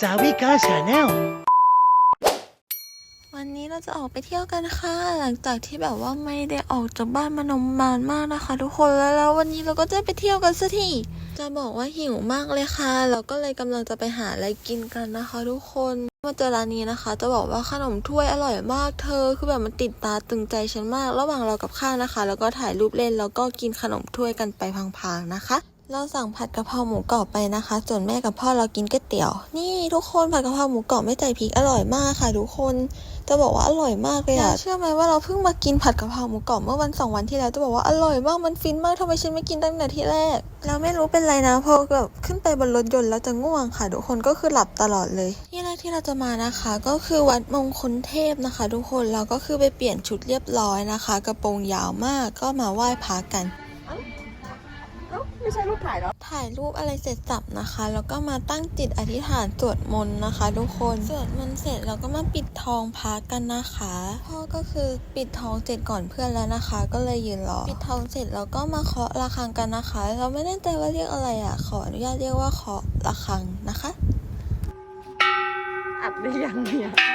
สาวิกาชาแนลวันนี้เราจะออกไปเที่ยวกันค่ะ หลังจากที่แบบว่าไม่ได้ออกจากบ้านมานมนานมากนะคะ ทุกคนแล้วแล้ววันนี้เราก็จะไปเที่ยวกันสักทีจะบอกว่าหิวมากเลยค่ะ เราก็เลยกำลังจะไปหาอะไรกินกันนะคะ ทุกคนมาเจอร้านนี้นะคะ จะบอกว่าขนมถ้วยอร่อยมากเธอ คือแบบมันติดตาตึงใจฉันมาก ระหว่างเรากับข้าวนะคะ แล้วก็ถ่ายรูปเล่นแล้วก็กินขนมถ้วยกันไปพลางๆนะคะ เราสั่งผัดกะเพราหมูกรอบไปนะคะ ส่วนแม่กับพ่อเรากินก๋วยเตี๋ยว นี่ทุกคนผัดกะเพราหมูกรอบไม่ใส่พริกอร่อยมากค่ะทุกคน จะบอกว่าอร่อยมากเลยอะเชื่อไหมว่าเราเพิ่งมากินผัดกะเพราหมูกรอบเมื่อวันสองวันที่แล้ว จะบอกว่าอร่อยมาก มันฟินมากทำไมฉันไม่กินตั้งแต่ที่แรก เราไม่รู้เป็นไรนะพอแบบขึ้นไปบนรถยนต์แล้วจะง่วงค่ะ ทุกคนก็คือหลับตลอดเลย ที่แรกที่เราจะมานะคะ ก็คือวัดมงคลเทพนะคะ ทุกคน เราก็คือไปเปลี่ยนชุดเรียบร้อยนะคะ กระโปรงยาวมาก ก็มาไหว้พระกัน ไม่ใช่รูปถ่ายหรอถ่ายรูปอะไรเสร็จสับนะคะ แล้วก็มาตั้งจิตอธิษฐานสวดมนต์นะคะ ทุกคนสวดมนต์เสร็จเราก็มาปิดทองพระกันนะคะพ่อก็คือปิดทองเสร็จก่อนเพื่อนแล้วนะคะ ก็เลยยืนรอปิดทองเสร็จเราก็มาเคาะระฆังกันนะคะ เราไม่แน่ใจว่าเรียกอะไรอะขออนุญาตเรียกว่าเคาะระฆังนะคะ อัดได้ยังเนี่ย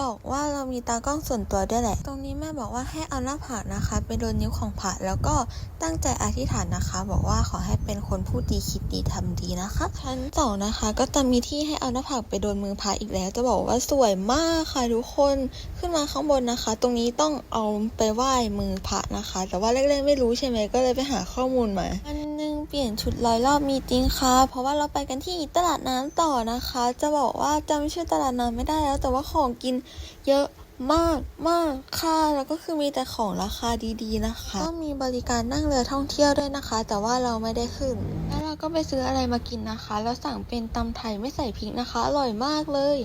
บอกว่าเรามีตากล้องส่วนตัวด้วยแหละ ตรงนี้แม่บอกว่าให้เอาหน้าผากนะคะ ไปโดนนิ้วของผาแล้วก็ตั้งใจอธิษฐานนะคะ บอกว่าขอให้เป็นคนพูดดีคิดดีทำดีนะคะชั้นสองนะคะ ก็จะมีที่ให้เอาหน้าผากไปโดนมือพระอีกแล้ว จะบอกว่าสวยมากค่ะทุกคนขึ้นมาข้างบนนะคะ ตรงนี้ต้องเอาไปไหว้มือพระนะคะ แต่ว่าแรกๆไม่รู้ใช่ไหมก็เลยไปหาข้อมูลมาวันหนึงเปลี่ยนชุดร้อยรอบมีจริงค่ะ เพราะว่าเราไปกันที่ตลาดน้ำต่อนะคะ จะบอกว่าจำชื่อตลาดน้ำไม่ได้แล้ว แต่ว่าของกินเยอะมากมากค่ะแล้วก็คือมีแต่ของราคาดีๆนะคะ ก็มีบริการนั่งเรือท่องเที่ยวด้วยนะคะ แต่ว่าเราไม่ได้ขึ้น แล้วเราก็ไปซื้ออะไรมากินนะคะ แล้วสั่งเป็นตำไทยไม่ใส่พริกนะคะ อร่อยมากเลย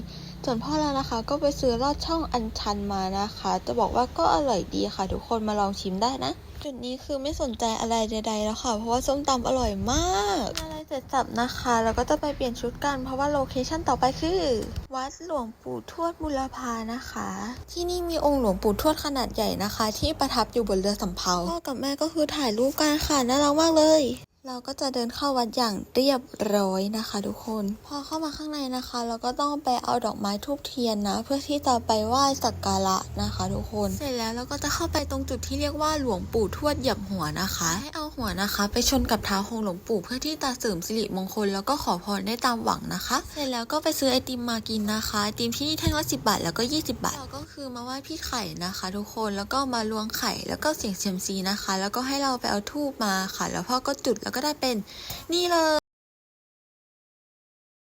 ส่วนพ่อเรานะคะ ก็ไปซื้อลอดช่องอันชันมานะคะ จะบอกว่าก็อร่อยดีค่ะ ทุกคนมาลองชิมได้นะ จุดนี้คือไม่สนใจอะไรใดๆแล้วค่ะ เพราะว่าส้มตำอร่อยมากอะไร เสร็จสับนะคะแล้วก็จะไปเปลี่ยนชุดกัน เพราะว่าโลเคชั่นต่อไปคือ วัดหลวงปู่ทวดบุรพานะคะ ที่นี่มีองค์หลวงปู่ทวดขนาดใหญ่นะคะ ที่ประทับอยู่บนเรือสำเภาพ่อกับแม่ก็คือถ่ายรูปกันค่ะน่ารักมากเลย เราก็จะเดินเข้าวัดอย่างเรียบร้อยนะคะ ทุกคน พอเข้ามาข้างในนะคะ เราก็ต้องไปเอาดอกไม้ทูบเทียนนะ เพื่อที่จะไปไหว้สักการะนะคะ ทุกคน เสร็จแล้วเราก็จะเข้าไปตรงจุดที่เรียกว่าหลวงปู่ทวดเหยียบหัวนะคะ ให้เอาหัวนะคะ ไปชนกับเท้าของหลวงปู่เพื่อที่จะเสริมสิริมงคลแล้วก็ขอพรได้ตามหวังนะคะ เสร็จแล้วก็ไปซื้อไอติมมากินนะคะไอติมที่นี่แท่งละสิบาทแล้วก็ 20 บาทเราก็คือมาไหว้พี่ไข่นะคะ ทุกคนแล้วก็มาล้วงไข่แล้วก็เสี่ยงเซียมซีนะคะ แล้วก็ให้เราไปเอาทูบมาค่ะ แล้วพ่อก็จุดแล้วก็ได้เป็นนี่เลย